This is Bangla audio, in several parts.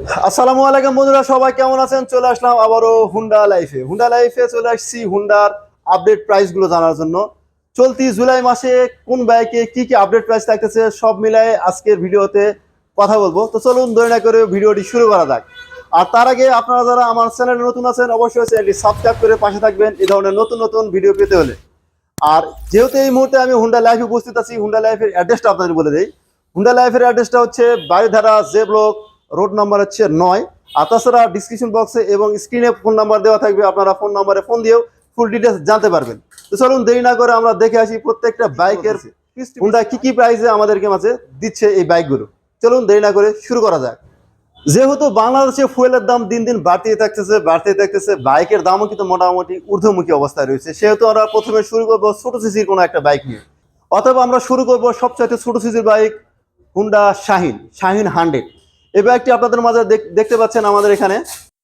আসসালামু আলাইকুম বন্ধুরা, সবাই কেমন আছেন? চলে আসলাম আবারও হুন্ডা লাইফে হুন্ডা লাইফে চলে আসছি হুন্ডার আপডেট প্রাইসগুলো জানার জন্য। চলতি জুলাই মাসে কোন বাইকে কি কি আপডেট প্রাইস থাকতেছে সব মিলায়ে আজকের ভিডিওতে কথা বলব। তো চলুন ধরে না করে ভিডিওটি শুরু করা যাক। আর তার আগে আপনারা যারা আমার চ্যানেলে নতুন আছেন, অবশ্যই চ্যানেলটি সাবস্ক্রাইব করে পাশে থাকবেন এই ধরনের নতুন নতুন ভিডিও পেতে হলে। আর যেহেতু এই মুহূর্তে আমি হুন্ডা লাইফে উপস্থিত আছি হুন্ডা লাইফের অ্যাড্রেসটা আপনাদের বলে দিই। হুন্ডা লাইফের অ্যাড্রেসটা হচ্ছে Baridhara J block road number হচ্ছে নয়। আর তাছাড়া ডিসক্রিপশন বক্সে এবং স্ক্রিনে ফোন নাম্বার দেওয়া থাকবে আপনারা ফোন নাম্বারে ফোন দিয়েও ফুল ডিটেলস জানতে পারবেন। তো চলুন দেরি না করে আমরা দেখে আসি প্রত্যেকটা বাইকের হুন্ডা কি কি প্রাইসে আমাদেরকে মাঝে দিচ্ছে এই বাইকগুলো চলুন দেরি না করে শুরু করা যাক। যেহেতু বাংলাদেশে ফুয়েলের দাম দিন দিন বাড়তেই থাকতেছে বাড়তেই থাকতেছে বাইকের দামও কিন্তু মোটামুটি ঊর্ধ্বমুখী অবস্থায় রয়েছে। সেহেতু আমরা প্রথমে শুরু করব ছোট সিসির কোনো একটা বাইক নিয়ে। অথবা আমরা শুরু করব সবচাইতে ছোট সিসির bike Honda Shine Shine hundred এই ব্যাগটি আপনাদের মাঝে দেখতে পাচ্ছেন আমাদের এখানে।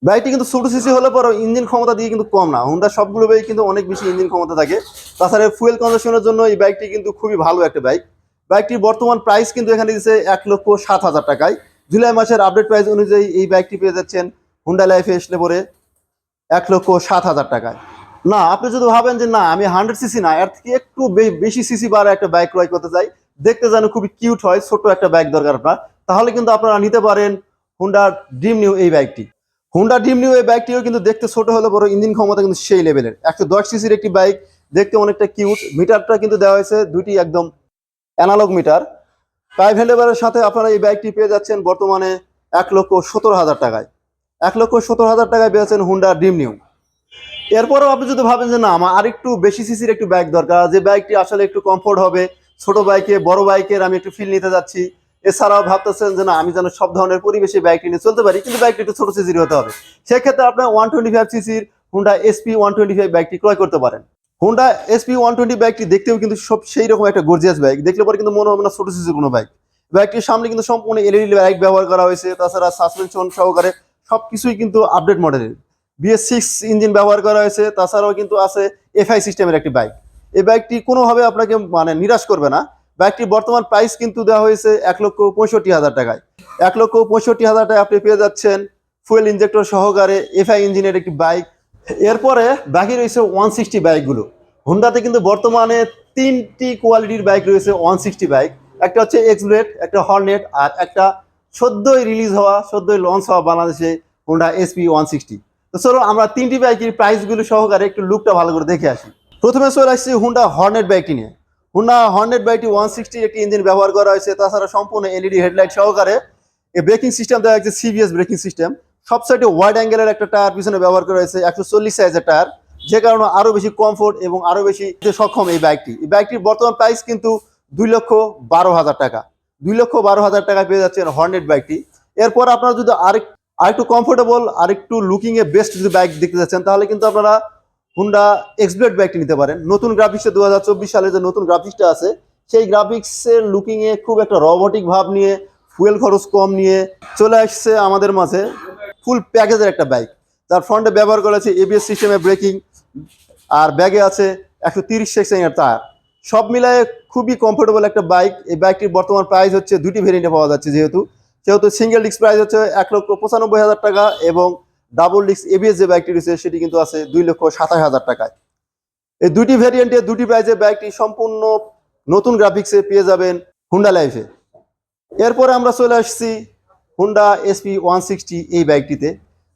ব্যাগটি কিন্তু ছোট সিসি হলে পরে ইঞ্জিন ক্ষমতা দিয়ে কিন্তু কম না। হুন্ডা সবগুলো বাইক কিন্তু অনেক বেশি ইঞ্জিন ক্ষমতা থাকে। তাছাড়া ফুয়েল কনজাকশনের জন্য এই বাইকটি কিন্তু খুবই ভালো একটা বাইক বাইকটির বর্তমান প্রাইস কিন্তু এখানে দিচ্ছে এক লক্ষ সাত হাজার টাকায়। জুলাই মাসের আপডেট প্রাইস অনুযায়ী এই বাইকটি পেয়ে যাচ্ছেন হুন্ডা লাইফে আসলে পরে এক লক্ষ সাত হাজার টাকায়। না, আপনি যদি ভাবেন যে না, আমি হান্ড্রেড সিসি না, এর থেকে একটু বেশি সিসি বাড়া একটা বাইক ক্রয় করতে চাই, দেখতে যেন খুবই কিউট হয় ছোট একটা বাইক দরকার আপনার। তাহলে কিন্তু আপনারা নিতে পারেন হুন্ডা ড্রিম নিউ এই বাইকটি হুন্ডা ড্রিম নিউ এই বাইকটিও কিন্তু দেখতে ছোট হলে বড় ইঞ্জিন ক্ষমতা কিন্তু সেই লেভেলের একশো দশ সিসির একটি বাইক দেখতে অনেকটা কিউট মিটারটা কিন্তু দেওয়া হয়েছে দুইটি একদম অ্যানালগ মিটার। প্রাইভ হ্যান্ডেবারের সাথে আপনারা এই বাইকটি পেয়ে যাচ্ছেন বর্তমানে এক লক্ষ সতেরো হাজার টাকায়। এক লক্ষ সতেরো হাজার টাকায় পেয়েছেন হুন্ডা ড্রিম নিউ এরপরেও আপনি যদি ভাবেন যে না, আমার আরেকটু বেশি সিসির একটু বাইক দরকার, যে বাইকটি আসলে একটু কমফোর্ট হবে, ছোট বাইকে বড় বাইকের আমি একটু ফিল নিতে যাচ্ছি এছাড়াও ভাবতেছেন যে না, আমি যেন সব ধরনের পরিবেশে বাইকটি নিয়ে চলতে পারি, কিন্তু বাইকটি একটু ছোট সিসির হতে হবে। সেক্ষেত্রে আপনার ওয়ান টোয়েন্টি ফাইভ সিসির Honda SP one twenty five বাইকটি ক্রয় করতে পারেন। হুন্ডা এসপি ওয়ান টোয়েন্টি বাইকটি দেখতেও কিন্তু সব সেই রকম একটা গর্জিয়াস বাইক দেখলে পরে কিন্তু মনে হবে না ছোট সিসির কোনো বাইক বাইকটির সামনে কিন্তু সম্পূর্ণ এলইডি লাইট ব্যবহার করা হয়েছে, তাছাড়া সাসপেনশন সহকারে সবকিছুই কিন্তু আপডেট মডেলের বিএস সিক্স ইঞ্জিন ব্যবহার করা হয়েছে, তাছাড়াও কিন্তু আছে এফআই সিস্টেমের একটি বাইক এই বাইকটি কোনোভাবে আপনাকে মানে নিরাশ করবে না। বাইকটির বর্তমান প্রাইস কিন্তু দেওয়া হয়েছে এক লক্ষ পঁয়ষট্টি হাজার টাকায়। এক লক্ষ পঁয়ষট্টি হাজার টাকায় আপনি পেয়ে যাচ্ছেন ফুয়েল ইঞ্জেক্টর সহকারে এফআই ইঞ্জিনের একটি বাইক এরপরে বাকি রয়েছে ওয়ান সিক্সটি বাইকগুলো হুন্ডাতে কিন্তু বর্তমানে তিনটি কোয়ালিটির বাইক রয়েছে ওয়ান সিক্সটি বাইক একটা হচ্ছে এক্সব্লেড একটা হর্নেট আর একটা সদ্যই রিলিজ হওয়া সদ্যই লঞ্চ হওয়া বাংলাদেশে হুন্ডা এসপি ওয়ান সিক্সটি তো চলো আমরা তিনটি বাইকের প্রাইসগুলো সহকারে একটু লুকটা ভালো করে দেখে আসি। প্রথমে চলে আসছি হুন্ডা হর্নেট বাইকটি নিয়ে। হুন্ডা হর্নেট বাইকটি ওয়ান সিক্সটি একটি ইঞ্জিন ব্যবহার করা হয়েছে। তাছাড়া সম্পূর্ণ এলইডি হেডলাইট সহকারে এই ব্রেকিং সিস্টেম দেওয়া হয়েছে সিবিএস ব্রেকিং সিস্টেম সব সাইডে ওয়াইড অ্যাঙ্গেলের একটা টায়ার পিছনে ব্যবহার করা হয়েছে, একশো চল্লিশ সাইজের টায়ার যে কারণে আরও বেশি কমফোর্ট এবং আরও বেশি সক্ষম এই বাইকটি এই বাইকটির বর্তমান প্রাইস কিন্তু দুই লক্ষ বারো হাজার টাকা। দুই লক্ষ বারো হাজার টাকায় পেয়ে যাচ্ছেন হর্নেট বাইকটি এরপর আপনারা যদি আরেক আরেকটু কমফোর্টেবল আরেকটু লুকিংয়ে বেস্ট যদি বাইক দেখতে যাচ্ছেন, তাহলে কিন্তু আপনারা হুন্ডা এক্সব্লেড বাইকটি নিতে পারেন। নতুন গ্রাফিক্সে দু হাজার চব্বিশ সালে যে নতুন গ্রাফিক্সটা আছে, সেই গ্রাফিক্সের লুকিং এ খুব একটা রবোটিক ভাব নিয়ে ফুয়েল খরচ কম নিয়ে চলে আসছে আমাদের মাঝে ফুল প্যাকেজের একটা বাইক তার ফ্রন্টে ব্যবহার করা আছে এবিএস সিস্টেমে ব্রেকিং আর ব্যাগে আছে একশো তিরিশ সেকশনের টায়ার সব মিলায়ে খুবই কমফোর্টেবল একটা বাইক এই বাইকটির বর্তমান প্রাইস হচ্ছে দুটি ভেরিয়েন্টে পাওয়া যাচ্ছে যেহেতু। সেহেতু সিঙ্গেল ডিস্ক প্রাইস হচ্ছে এক লক্ষ পঁচানব্বই হাজার টাকা এবং ডাবল ডিস্ক এবিএস যে বাইকটি রয়েছে, সেটি কিন্তু আছে দুই লক্ষ সাতাশ হাজার টাকায়। এই দুটি ভেরিয়েন্টে দুটি প্রাইজে বাইকটি সম্পূর্ণ নতুন গ্রাফিক্সে পেয়ে যাবেন হুন্ডা লাইফে এরপরে আমরা চলে আসছি হুন্ডা এসপি ওয়ান সিক্সটি এই বাইকটিতে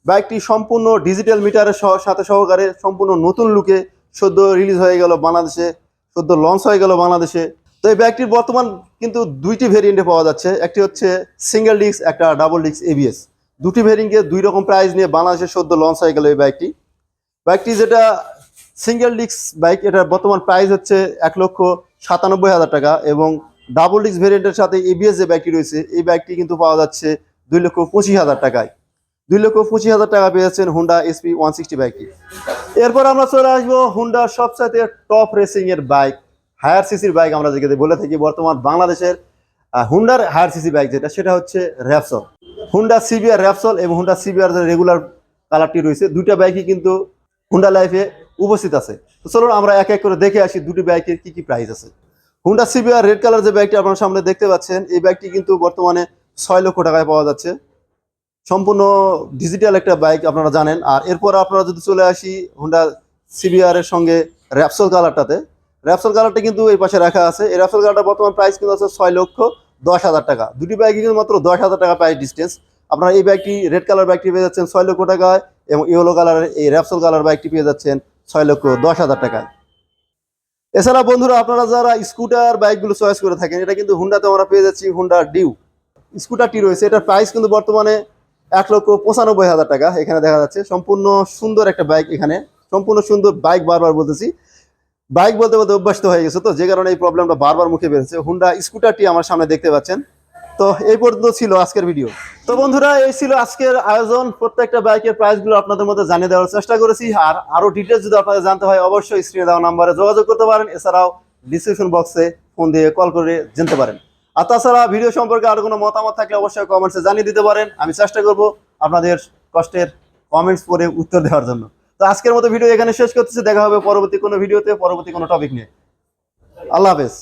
বাইকটি সম্পূর্ণ ডিজিটাল মিটারের সহ- সাথে সহকারে সম্পূর্ণ নতুন লুকে সদ্য রিলিজ হয়ে গেল বাংলাদেশে, সদ্য লঞ্চ হয়ে গেল বাংলাদেশে। তো এই ব্যাগটির বর্তমান কিন্তু দুইটি ভেরিয়েন্টে পাওয়া যাচ্ছে। একটি হচ্ছে সিঙ্গেল ডিস্ক একটা ডাবল ডিস্ক এবিএস দুটি ভেরিয়েন্টে দুই রকম প্রাইস নিয়ে বাংলাদেশে সদ্য লঞ্চ হয়ে গেল এই বাইকটি বাইকটি যেটা সিঙ্গেল ডিস্ক বাইক এটার বর্তমান প্রাইস হচ্ছে এক লক্ষ সাতানব্বই হাজার টাকা এবং ডাবল ডিস্ক ভেরিয়েন্টের সাথে এবিএস যে বাইকটি রয়েছে, এই বাইকটি কিন্তু পাওয়া যাচ্ছে দুই লক্ষ পঁচিশ হাজার টাকায়। দুই লক্ষ পঁচিশ হাজার টাকা পেয়েছেন হুন্ডা এসপি ওয়ান সিক্সটি বাইকটি এরপর আমরা চলে আসব হুন্ডার সবচাইতে টপ রেসিং এর বাইক হায়ার সিসির বাইক আমরা যেটাকে বলে থাকি বর্তমান বাংলাদেশের হুন্ডার হায়ার সিসি বাইক যেটা, সেটা হচ্ছে র্যাপসল হুন্ডা সিবিআর র্যাপসল এবং হুন্ডা সিবিআর যে রেগুলার কালারটি রয়েছে, দুইটা বাইকই কিন্তু হুন্ডা লাইফে উপস্থিত আছে। তো চলুন আমরা এক এক করে দেখে আসি দুটি বাইকের কি কি প্রাইস আছে। হুন্ডা সিবিআর রেড কালার যে বাইকটি আপনার সামনে দেখতে পাচ্ছেন, এই বাইকটি কিন্তু বর্তমানে ছয় লক্ষ টাকায় পাওয়া যাচ্ছে। সম্পূর্ণ ডিজিটাল একটা বাইক আপনারা জানেন। আর এরপর আপনারা যদি চলে আসি হুন্ডা সিবিআর এর সঙ্গে র্যাপসল কালারটাতে র্যাপসল কালারটা কিন্তু এই পাশে রাখা আছে। এই র্যাপসল কালারটা বর্তমান প্রাইস কিন্তু আছে ছয় লক্ষ। দশ হাজার টাকা। দুটি বাইকে কিন্তু মাত্র দশ হাজার টাকা প্রাইস ডিস্টেন্স আপনারা এই বাইকটি রেড কালার বাইকটি পেয়ে যাচ্ছেন ছয় লক্ষ টাকায় এবং ইয়েলো কালারের এই র্যাপসল কালার বাইকটি পেয়ে যাচ্ছেন ছয় লক্ষ দশ হাজার টাকায়। এছাড়া বন্ধুরা, আপনারা যারা স্কুটার বাইকগুলো চয়েস করে থাকেন, এটা কিন্তু হুন্ডাতে আমরা পেয়ে যাচ্ছি হুন্ডা ডিউ স্কুটারটি রয়েছে, এটার প্রাইস কিন্তু বর্তমানে এক লক্ষ পঁচানব্বই হাজার টাকা। এখানে দেখা যাচ্ছে, সম্পূর্ণ সুন্দর একটা বাইক এখানে। সম্পূর্ণ সুন্দর বাইক বারবার বলতেছি। বাইক বলতে বলতে অভ্যস্ত হয়ে গেছে তো, যে কারণে এই প্রবলেমটা বারবার মুখে বেরোচ্ছে হুন্ডা স্কুটারটি আমার সামনে দেখতে পাচ্ছেন। তো এই পর্যন্ত ছিল আজকের ভিডিও তো বন্ধুরা, এই ছিল আজকের আয়োজন। প্রত্যেকটা বাইকের প্রাইসগুলো আপনাদের মধ্যে জানিয়ে দেওয়ার চেষ্টা করেছি। আর আরও ডিটেলস যদি আপনাদের জানতে হয়, অবশ্যই স্ক্রিনে দেওয়া নাম্বারে যোগাযোগ করতে পারেন। এছাড়াও ডিসক্রিপশন বক্সে ফোন দিয়ে কল করে জানতে পারেন। আর তাছাড়া ভিডিও সম্পর্কে আরও কোনো মতামত থাকলে অবশ্যই কমেন্টসে জানিয়ে দিতে পারেন। আমি চেষ্টা করব আপনাদের কষ্টের কমেন্টস পরে উত্তর দেওয়ার জন্য। তো আজকের মতো ভিডিও এখানে শেষ করতেছি। দেখা হবে পরবর্তী কোনো ভিডিওতে পরবর্তী কোনো টপিক নিয়ে। আল্লাহ হাফেজ।